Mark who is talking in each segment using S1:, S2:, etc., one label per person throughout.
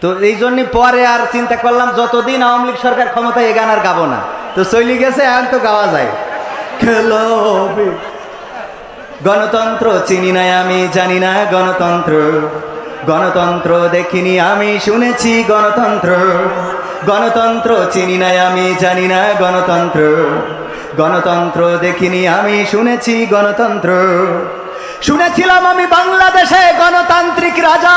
S1: তো এই জন্য পরে আর চিন্তা করলাম, যতদিন আওয়ামী লীগ সরকার ক্ষমতায় এ গান আর গাবো না। তো চলি গেছে, এখন তো গাওয়া যায়। খেলো গণতন্ত্র চিনি না আমি, জানি না গণতন্ত্র। গণতন্ত্র দেখিনি আমি, শুনেছি গণতন্ত্র। গণতন্ত্র চিনি না আমি, জানি না গণতন্ত্র। গণতন্ত্র দেখিনি আমি, শুনেছি গণতন্ত্র। শুনেছিলাম আমি বাংলাদেশে গণতান্ত্রিক রাজা।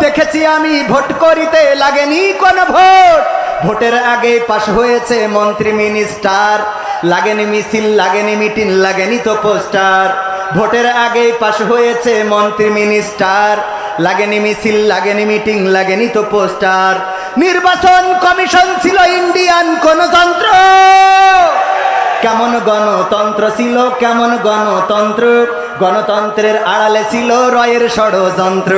S1: দেখেছি আমি, ভোট করিতে লাগেনি কোন ভোট। ভোটের আগে পাশ হয়েছে মন্ত্রী, মিনিস্টার। লাগেনি মিছিল, লাগেনি মিটিং, লাগেনি তো পোস্টার। ভোটের আগে পাশ হয়েছে মন্ত্রী, মিনিস্টার। লাগেনি মিছিল, লাগেনি মিটিং, লাগেনি তো পোস্টার। নির্বাচন কমিশন ছিল ইন্ডিয়ান কোন যন্ত্র? কেমন গণতন্ত্র ছিল, কেমন গণতন্ত্র? গণতন্ত্রের আড়ালে ছিল রয়ের ষড়যন্ত্র।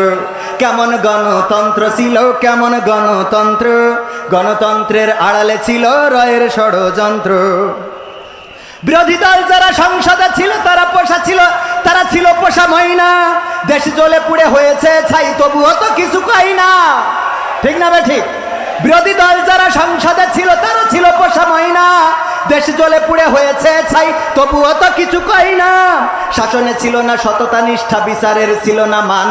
S1: কেমন গণতন্ত্র ছিল, কেমন গণতন্ত্র? গণতন্ত্রের আড়ালে ছিল রয়ের ষড়যন্ত্র। বিরোধী দল যারা সংসদে ছিল, তারা পোষা ছিল, তারা ছিল পোষা ময়না। দেশ জ্বলে পুড়ে হয়েছে ছাই, তবুও তো কিছু কই না। ঠিক না বে ঠিক? বিরোধী দল যারা সংসদে ছিল, তারা ছিল পোষা ময়না। দেশ জ্বলে পুড়ে হয়েছে ছাই, তবুও তো কিছু কই না। শাসনে ছিল না সততা, নিষ্ঠা, বিচারের ছিল না মান।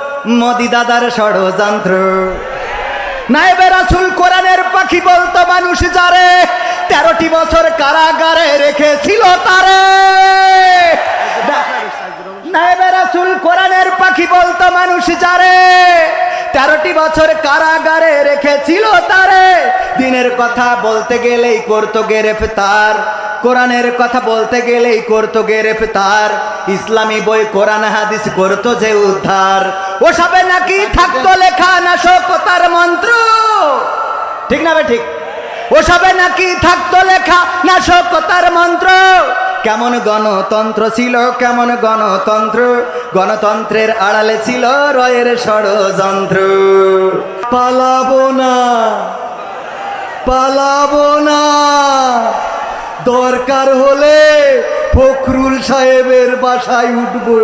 S1: মোদি দাদার ষড়যন্ত্র। নাইবে রাসুল কোরআনের পাখি বলতো, মানুষ যারে তেরোটি বছর কারাগারে রেখেছিল তারে। নাইবে রাসুল কোরআনের পাখি বলতো, মানুষ যারে বছর কারাগারে রেখেছিল তারে। দিনের কথা বলতে গেলেই করতো গ্রেফতার। কোরআনের কথা বলতে গেলেই করতো গ্রেফতার। ইসলামী বই, কোরআন, হাদিস করতো যে উদ্ধার। ওসবে নাকি থাকতো লেখা নাশকতার মন্ত্র। ঠিক না বে ঠিক? ওসবে নাকি থাকতো লেখা নাশকতার মন্ত্র। কেমন গণতন্ত্র ছিল, কেমন গণতন্ত্র? গণতন্ত্রের আড়ালে ছিল রয়ের ষড়যন্ত্র। পালাবো না পালাবো না। দরকার হলে ফখরুল সাহেবের বাসায় উঠবো।